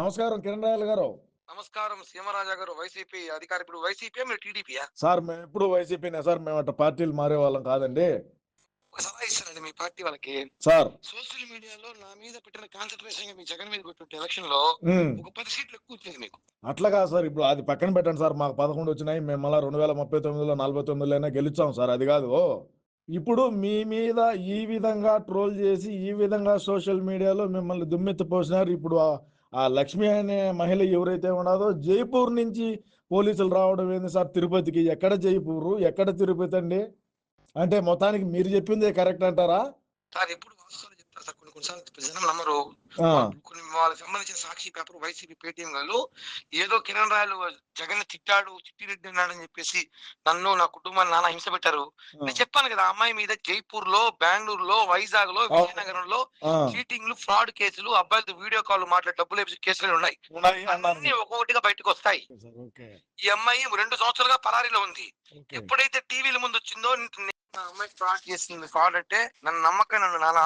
నమస్కారం కిరణ్ రాయల్ గారు. నమస్కారం సీమరాజా గారు వైసీపీ అధికారి. ఇప్పుడు వైసీపీ మీరు టీడీపీయా? సార్ మేము ఎప్పుడు వైసీపీనే సార్. మేము అట్లా పార్టీలు మారే వాళ్ళం కాదండి. ఒక సలహా ఇస్తానండి మీ పార్టీ వాళ్ళకి. సార్. సోషల్ మీడియాలో నా మీద పెట్టిన కాన్సన్ట్రేషన్ మీ జగన్ మీద పెట్టిన ఎలక్షన్లో ఒక పది సీట్లు ఎక్కువ వచ్చింది మీకు. అట్లా కాదు సార్. ఇప్పుడు అది పక్కన పెట్టండి సార్. మాకు పదకొండు వచ్చినాయి. మేము మళ్ళీ రెండు వేల ముప్పై తొమ్మిదిలో నలభై తొమ్మిదిలో అయినా గెలిచాం సార్. అది కాదు. ఇప్పుడు మీ మీద ఈ విధంగా ట్రోల్ చేసి ఈ విధంగా సోషల్ మీడియాలో మిమ్మల్ని దుమ్మెత్తి పోసినారు. ఇప్పుడు ఆ- లక్ష్మి అనే మహిళ ఎవరైతే ఉన్నదో జైపూర్ నుంచి పోలీసులు రావడం ఏంది సార్? తిరుపతికి. ఎక్కడ జైపూరు? ఎక్కడ తిరుపతి అండి? అంటే మొత్తానికి మీరు చెప్పిందే కరెక్ట్ అంటారా? సార్ ఎప్పుడు వాస్తవాలు చెప్తారు సార్. కొన్ని కొన్నిసార్లు జనం నమ్మరు. కొన్ని వాళ్ళకి సంబంధించిన సాక్షి పేపర్ వైసీపీ పేటీఎం వాళ్ళు ఏదో కిరణ్ రాయలు జగన్ తిట్టాడు చిట్టిరెడ్డి అన్నాడని చెప్పేసి నన్ను నా కుటుంబాన్ని నానా హింస పెట్టారు. నేను చెప్పాను కదా అమ్మాయి మీద జైపూర్లో బెంగళూరు లో వైజాగ్లో విజయనగరంలో ఆ, చీటింగ్లు ఫ్రాడ్ కేసులు అబ్బాయిలతో వీడియో కాల్ మాట్లాడి డబ్బులు వేసి కేసులు ఉన్నాయి. అన్ని ఒక్కొక్కటిగా బయటకు వస్తాయి. ఈ అమ్మాయి రెండు సంవత్సరాలుగా పరారీలో ఉంది. ఎప్పుడైతే టీవీల ముందు వచ్చిందో నే- అమ్మాయి ఫ్రాడ్ చేసింది ఫ్రాడ్ అంటే నన్ను నమ్మకం నన్ను నానా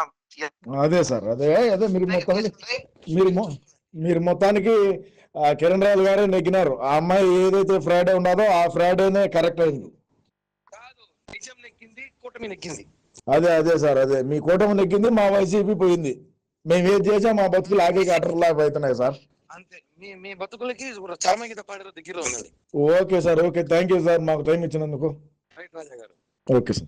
అదే సార్ అదే అదే మీరు మీరు మీరు మొత్తానికి కిరణ్ రాయల్ గారే నెగ్గినారు. ఆ అమ్మాయి ఏదైతే ఫ్రైడే ఉన్నదో ఆ ఫ్రైడేనే కరెక్ట్ అయింది. కాదు నిజం నెక్కింది కూటమి నెక్కింది అదే అదే సార్ అదే. మీ కూటమి నెగ్గింది మా వైసీపీ పోయింది. మేము ఏది చేసా మా బతుకులు ఆగే అటర్లాగా అవుతున్నాయి సార్. అంతే. మీ మీ బతుకులకి చరమగీత పాడే దగ్గర ఉన్నది. Okay sir okay. Thank you sir మాకు టైం ఇచ్చినందుకు. రైట్ రాజా గారు. Okay sir.